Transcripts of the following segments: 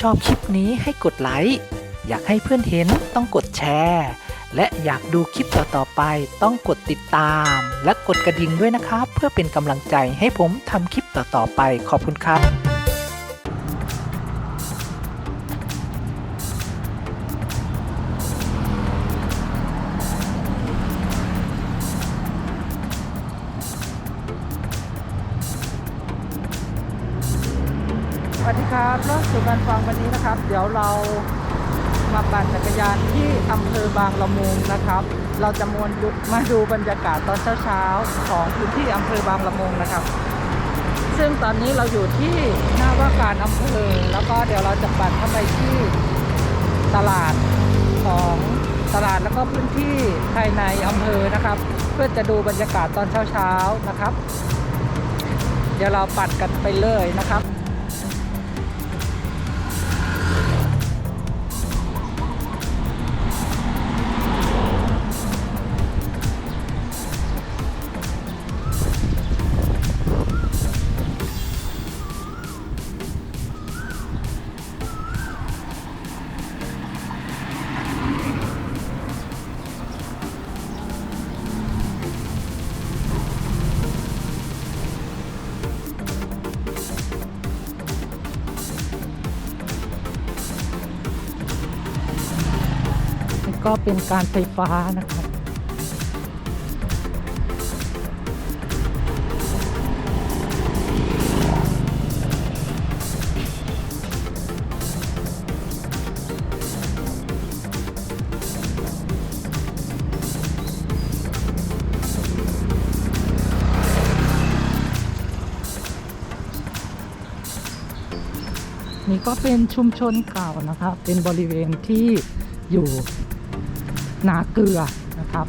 ชอบคลิปนี้ให้กดไลค์ อยากให้เพื่อนเห็นต้องกดแชร์ และอยากดูคลิปต่อๆไปต้องกดติดตาม และกดกระดิ่งด้วยนะครับ เพื่อเป็นกำลังใจให้ผมทำคลิปต่อๆไป ขอบคุณครับ เรามาปั่นจักรยานที่อำเภอบางละมุงนะครับ เราจะมวนมาดูบรรยากาศตอนเช้าๆของพื้นที่อำเภอบางละมุงนะครับ ซึ่งตอนนี้เราอยู่ที่หน้าว่าการอำเภอ แล้วก็เดี๋ยวเราจะปั่นเข้าไปที่ตลาดของตลาดแล้วก็พื้นที่ภายในอำเภอนะครับ เพื่อจะดูบรรยากาศตอนเช้าๆนะครับ เดี๋ยวเราปั่นกันไปเลยนะครับ ก็เป็นการไฟฟ้านะครับ นี่ก็เป็นชุมชนเก่านะครับ เป็นบริเวณที่อยู่ นาเกลือนะครับ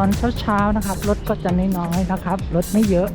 ตอนเช้าๆนะครับ รถก็จะน้อยๆนะครับ รถไม่เยอะ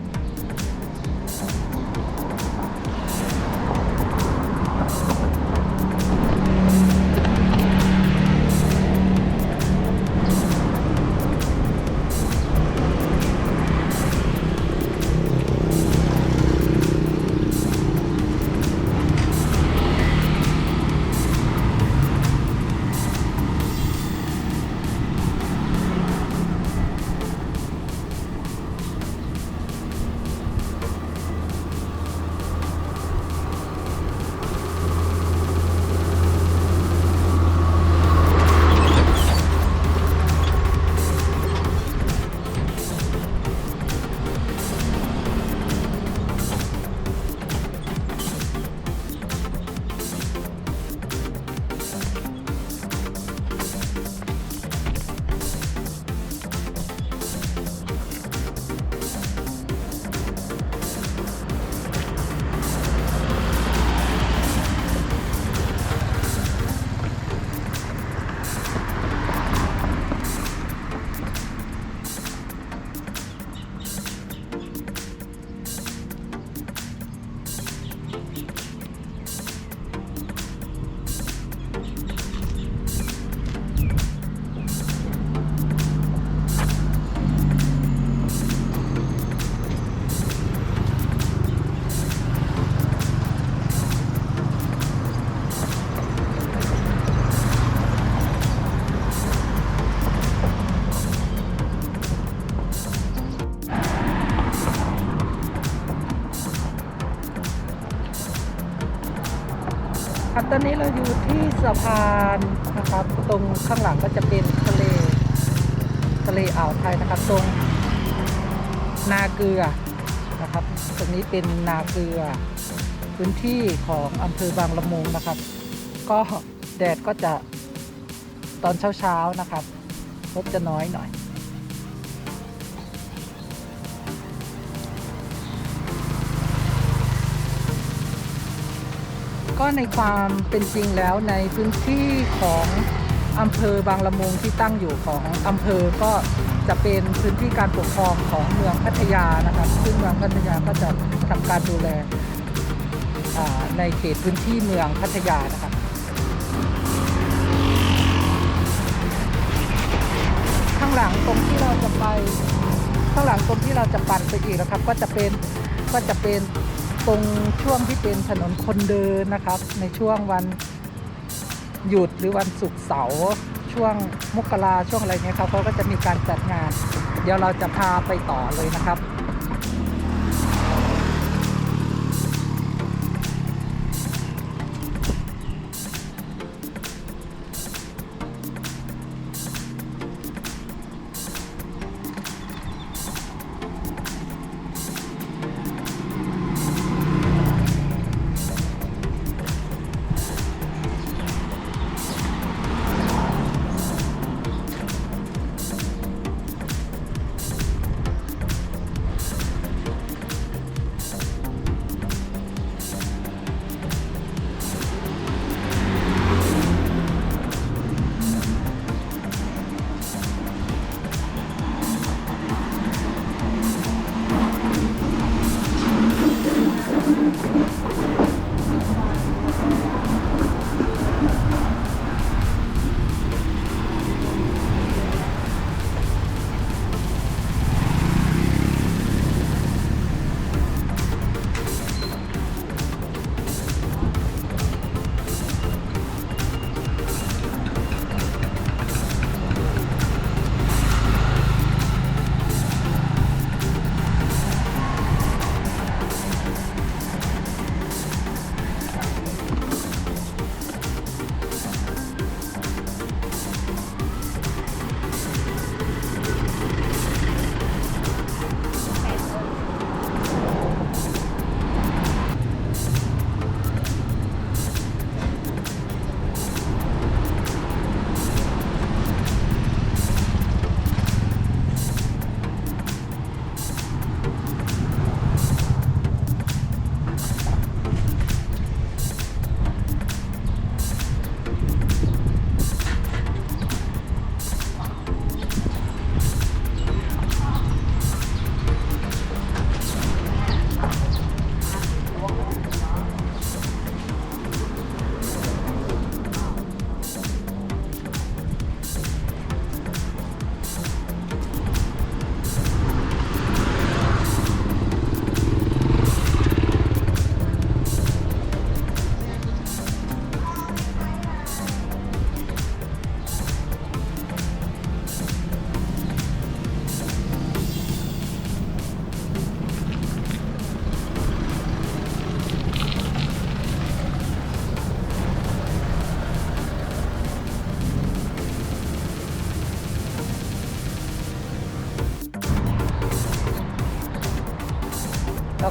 อนนี้เราอยู่ที่สะพานนะครับ ตรงข้างหลังก็จะเป็นทะเล ทะเลอ่าวไทยนะครับ ตรงนาเกลือนะครับ ตรงนี้เป็นนาเกลือ พื้นที่ของอำเภอบางละมุงนะครับ ก็แดดก็จะตอนเช้าๆนะครับรถจะน้อยหน่อย ก็ในความเป็นจริงแล้วในพื้นที่ของอำเภอบางละมุงที่ตั้งอยู่ของอำเภอก็จะเป็นพื้นที่การปกครองของเมืองพัทยานะครับ ซึ่งเมืองพัทยาก็จะทำการดูแลในเขตพื้นที่เมืองพัทยานะครับข้างหลังตรงที่เราจะไปข้างหลังตรงที่เราจะปั่นไปอีกนะครับ ก็จะเป็นก็จะเป็น ตรงช่วงที่เป็นถนนคนเดินนะครับ ในช่วงวันหยุดหรือวันศุกร์เสาร์ช่วงมกราช่วงอะไรเงี้ยครับเขาก็จะมีการจัดงาน เดี๋ยวเราจะพาไปต่อเลยนะครับ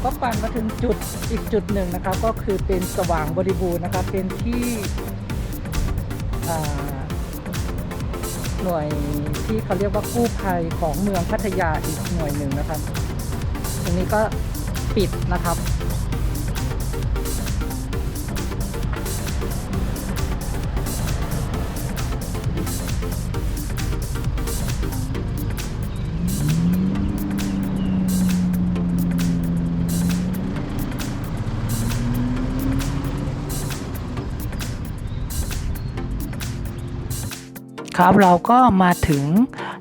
ก็ปั่นมาถึงจุดอีกจุดหนึ่งนะครับ ก็คือเป็นสว่างบริบูรณ์นะครับ เป็นที่หน่วยที่เขาเรียกว่ากู้ภัยของเมืองพัทยาอีกหน่วยหนึ่งนะครับตรงนี้ก็ปิดนะครับ ครับเราก็มาถึง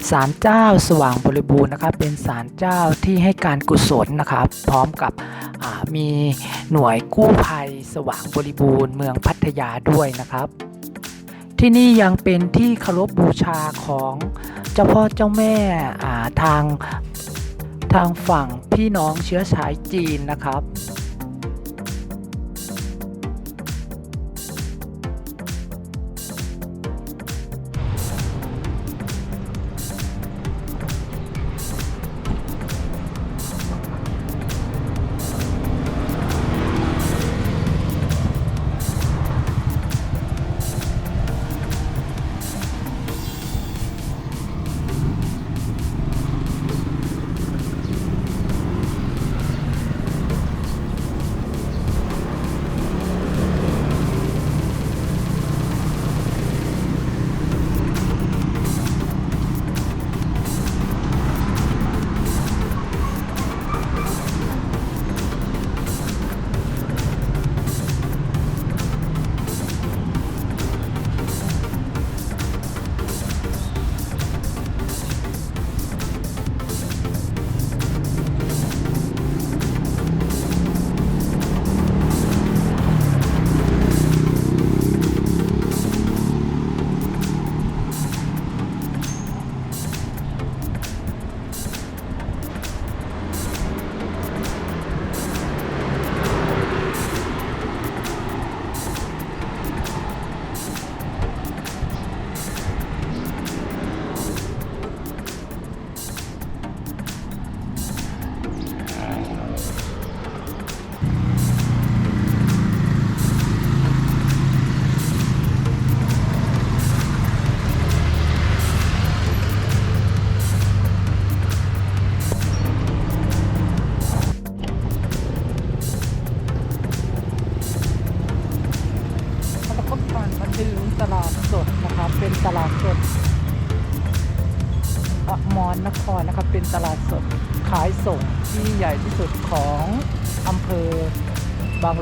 ศาลเจ้าสว่างบริบูรณ์นะครับ เป็นศาลเจ้าที่ให้การกุศลนะครับ พร้อมกับมีหน่วยกู้ภัยสว่างบริบูรณ์เมืองพัทยาด้วยนะครับ ที่นี่ยังเป็นที่เคารพบูชาของเจ้าพ่อเจ้าแม่อ่าทางทางฝั่งพี่น้องเชื้อสายจีนนะครับ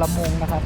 ละมุงนะครับ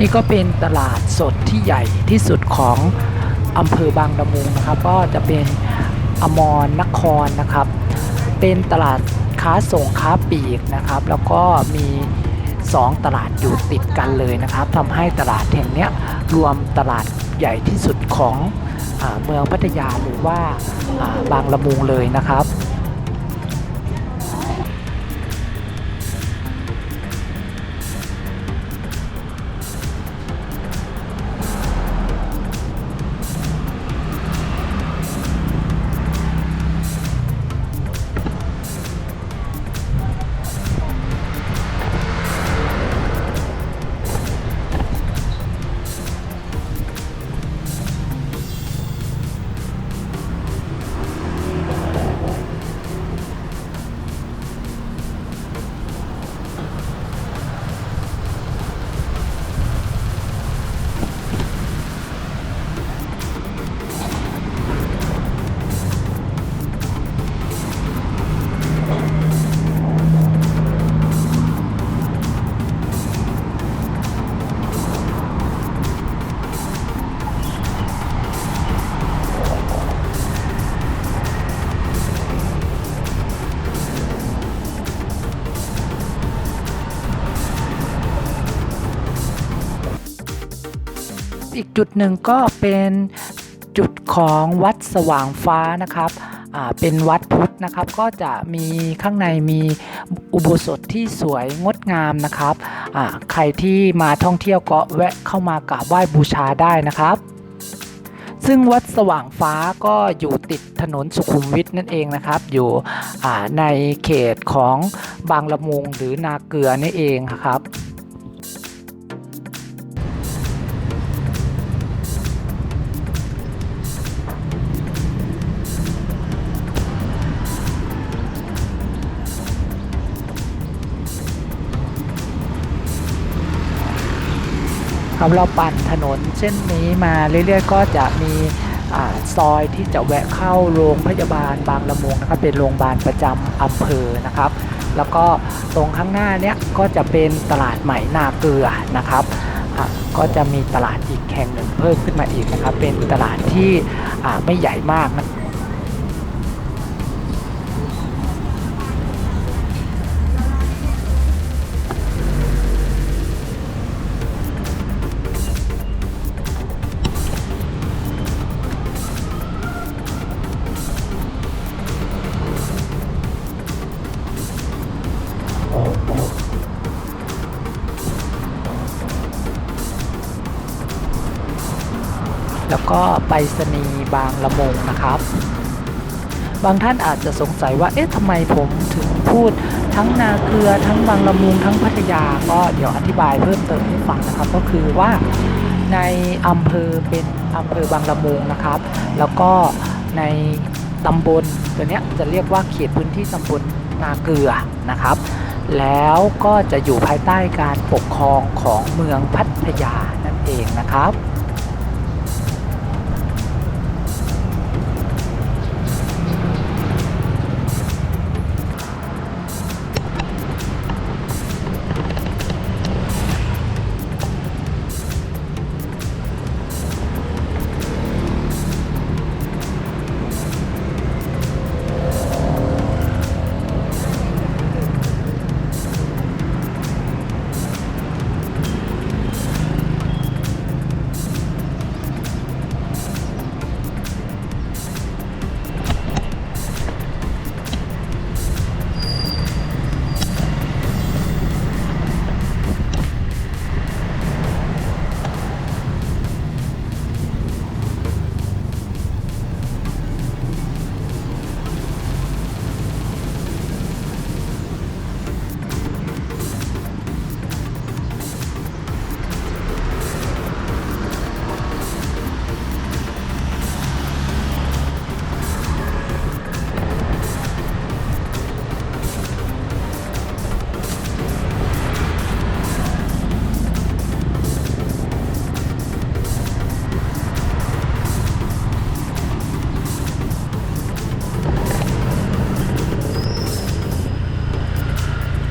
นี่ก็เป็นตลาดสดที่ใหญ่ที่สุดของอำเภอบางละมุงนะครับ ก็จะเป็นอมรนครนะครับ เป็นตลาดค้าส่งค้าปลีกนะครับ แล้วก็มี 2 ตลาดอยู่ติดกันเลยนะครับทำให้ตลาดแห่งนี้รวมตลาดใหญ่ที่สุดของอเมืองพัทยาหรือว่าอ่าบางละมุงเลยนะครับ อีกจุดหนึ่งก็เป็นจุดของวัดสว่างฟ้านะครับเป็นวัดพุทธนะครับก็จะมีข้างในมีอุโบสถที่สวยงดงามนะครับใครที่มาท่องเที่ยวก็แวะเข้ามากราบไหว้บูชาได้นะครับ ซึ่งวัดสว่างฟ้าก็อยู่ติดถนนสุขุมวิทนั่นเองนะครับ อยู่ในเขตของบางละมุงหรือนาเกลือนี่เองครับ ครับเราปั่นถนนเส้นนี้มาเรื่อยๆ ก็จะมีอซอยที่จะแวะเข้าโรงพยาบาลบางละมุงนะครับเป็นโรงพยาบาลประจำอำเภอนะครับ แล้วก็ตรงข้างหน้าเนี้ยก็จะเป็นตลาดใหม่นาเกลือนะครับก็จะมีตลาดอีกแห่งหนึ่งเพิ่มขึ้นมาอีกนะครับ เป็นตลาดที่ไม่ใหญ่มากนะ รษณีย์บางละมุงนะครับ บางท่านอาจจะสงสัยว่าเอ๊ะทำไมผมถึงพูดทั้งนาเกลือทั้งบางละมุงทั้งพัทยาก็เดี๋ยวอธิบายเพิ่มเติมให้ฟังนะครับก็คือว่าในอำเภอเป็นอำเภอบางละมุงนะครับ แล้วก็ในตำบลตัวเนี้ยจะเรียกว่าเขตพื้นที่ตำบลนาเกลือนะครับ แล้วก็จะอยู่ภายใต้การปกครองของเมืองพัทยานั่นเองนะครับ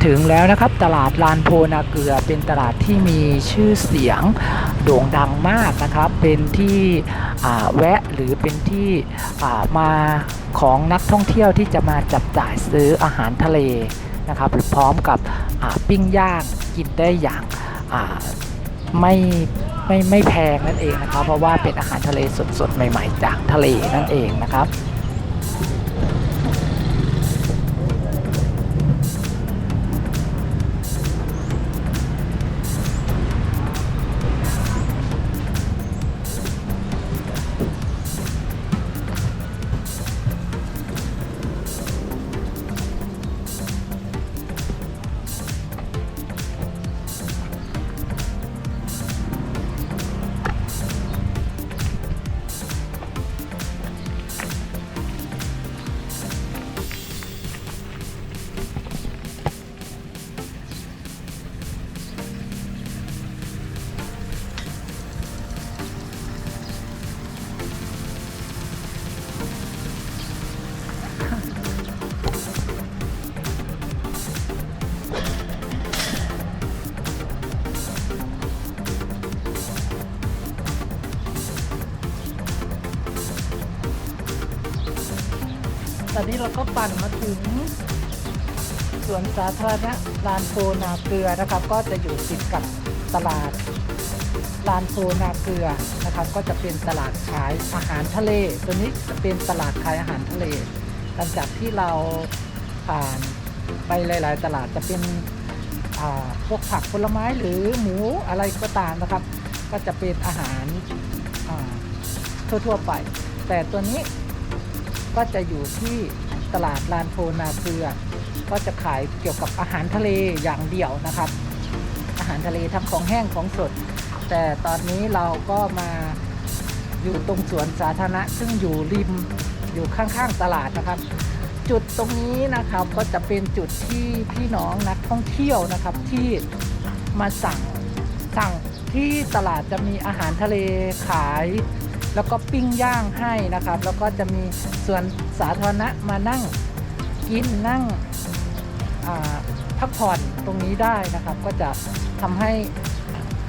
ถึงแล้วนะครับตลาดลานโพนาเกลือเป็นตลาดที่มีชื่อเสียงโด่งดังมากนะครับ เป็นที่แวะหรือเป็นที่มาของนักท่องเที่ยวที่จะมาจับจ่ายซื้ออาหารทะเลนะครับหรือพร้อมกับปิ้งย่างกินได้อย่างาไม่ไม่ไม่แพงนั่นเองนะครับ เพราะว่าเป็นอาหารทะเลสดๆ ใหม่ ๆ จากทะเลนั่นเองนะครับ ตอนนี้เราก็ปั่นมาถึงสวนสาธารณะลานโพนาเกลือนะครับ ก็จะอยู่ติดกับตลาดลานโพนาเกลือนะครับ ก็จะเป็นตลาดขายอาหารทะเล ตัวนี้จะเป็นตลาดขายอาหารทะเล หลังจากที่เราผ่านไปหลาย ๆ ตลาดจะเป็นพวกผักผลไม้หรือหมูอะไรก็ตามนะครับ ก็จะเป็นอาหาราทั่ว ๆ ไป แต่ตัวนี้ ก็จะอยู่ที่ตลาดลานโพนาเกลือ ก็จะขายเกี่ยวกับอาหารทะเลอย่างเดียวนะครับ อาหารทะเลทั้งของแห้งของสด แต่ตอนนี้เราก็มาอยู่ตรงสวนสาธารณะ ซึ่งอยู่ริมอยู่ข้างๆตลาดนะครับ จุดตรงนี้นะครับก็จะเป็นจุดที่พี่น้องนักท่องเที่ยวนะครับที่มาสั่งสั่งที่ตลาดจะมีอาหารทะเลขาย แล้วก็ปิ้งย่างให้นะครับ แล้วก็จะมีส่วนสาธารณะมานั่งกินนั่งพักผ่อนตรงนี้ได้นะครับ ก็จะทำให้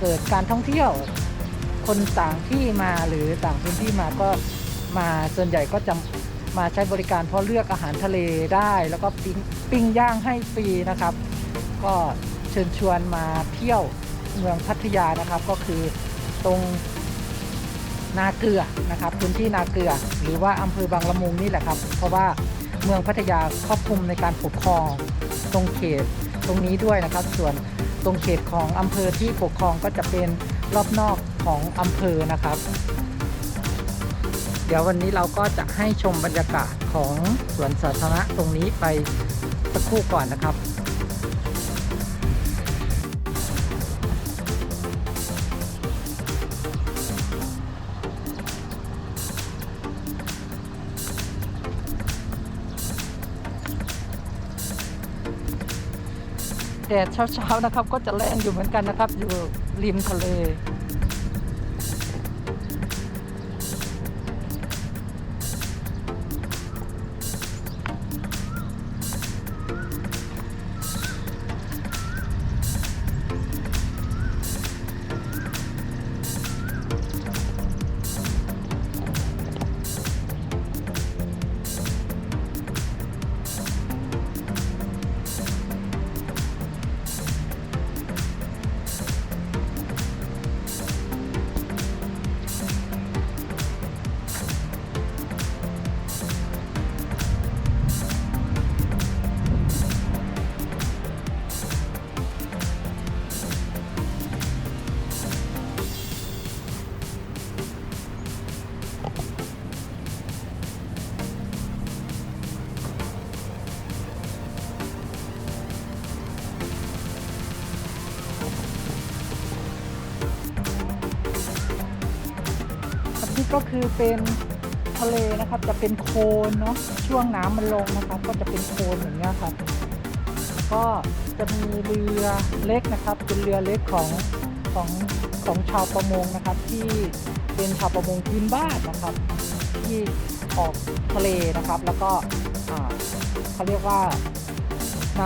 เกิดการท่องเที่ยว คนต่างที่มาหรือต่างพื้นที่มาก็มาส่วนใหญ่ก็จะมาใช้บริการเพราะเลือกอาหารทะเลได้ แล้วก็ปิ้งปิ้งย่างให้ฟรีนะครับ ก็เชิญชวนมาเที่ยวเมืองพัทยานะครับ ก็คือตรง นาเกลือนะครับพื้นที่นาเกลือ หรือว่าอำเภอบางละมุงนี่แหละครับ เพราะว่าเมืองพัทยาครอบคลุมในการปกครองตรงเขตตรงนี้ด้วยนะครับ ส่วนตรงเขตของอำเภอที่ปกครองก็จะเป็นรอบนอกของอำเภอนะครับ เดี๋ยววันนี้เราก็จะให้ชมบรรยากาศของสวนสาธารณะตรงนี้ไปสักครู่ก่อนนะครับ แดดเช้าๆนะครับ ก็จะแรงอยู่เหมือนกันนะครับ อยู่ริมทะเล ก็คือเป็นทะเลนะครับ จะเป็นโคลนเนาะช่วงน้ำมันลงนะครับ ก็จะเป็นโคลนอย่างเงี้ยครับก็จะมีเรือเล็กนะครับ เป็นเรือเล็กของของของชาวประมงนะครับ ที่เป็นชาวประมงพื้นบ้านนะครับ ที่ออกทะเลนะครับ แล้วก็เขาเรียกว่าน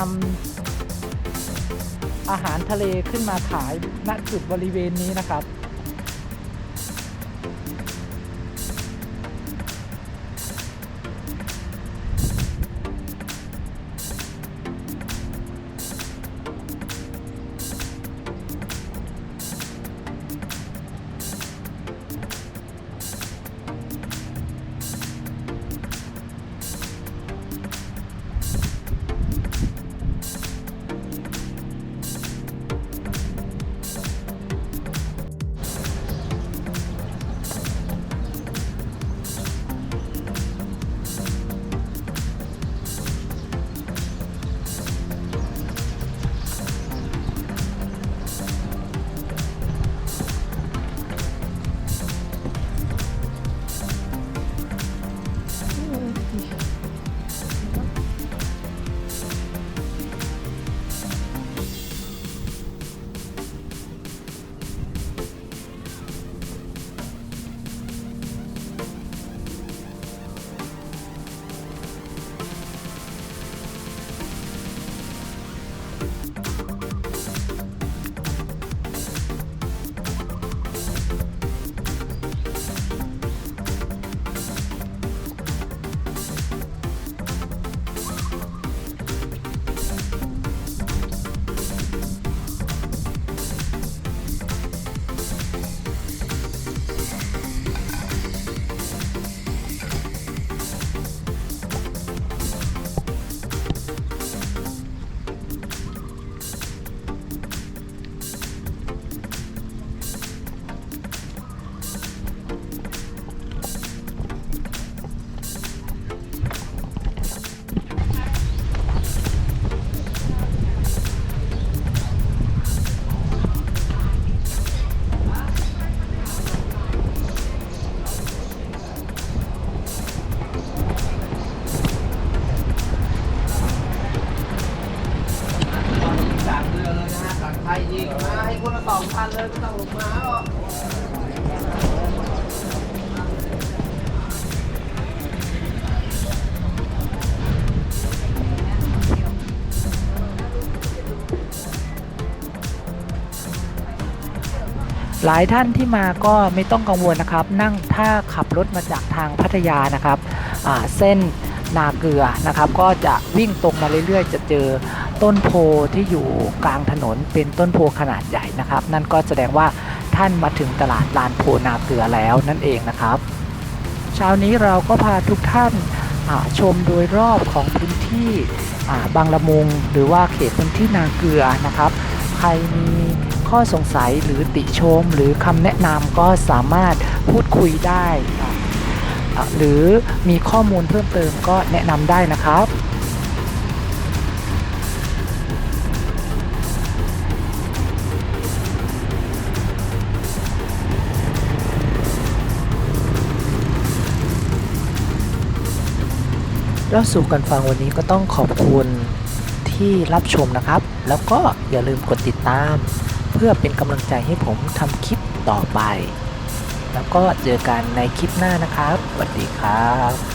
ำอาหารทะเลขึ้นมาขายณจุดบริเวณนี้นะครับ ลายท่านที่มาก็ไม่ต้องกังวลนะครับ นั่งถ้าขับรถมาจากทางพัทยานะครับเส้นนาเกลือนะครับ ก็จะวิ่งตรงมาเรื่อยๆ จะเจอต้นโพที่อยู่กลางถนนเป็นต้นโพขนาดใหญ่นะครับ นั่นก็แสดงว่าท่านมาถึงตลาดลานโพนาเกลือแล้วนั่นเองนะครับเช้านี้เราก็พาทุกท่านชมโดยรอบของพื้นที่บางละมุง หรือว่าเขตพื้นที่นาเกลือนะครับ ใครมี ข้อสงสัยหรือติชม หรือคำแนะนำก็สามารถพูดคุยได้อ่าอ่าหรือมีข้อมูลเพิ่มเติมก็แนะนำได้นะครับแล้วสู่กันฟังวันนี้ก็ต้องขอบคุณที่รับชมนะครับ แล้วก็อย่าลืมกดติดตาม เพื่อเป็นกำลังใจให้ผมทำคลิปต่อไป แล้วก็เจอกันในคลิปหน้านะครับ สวัสดีครับ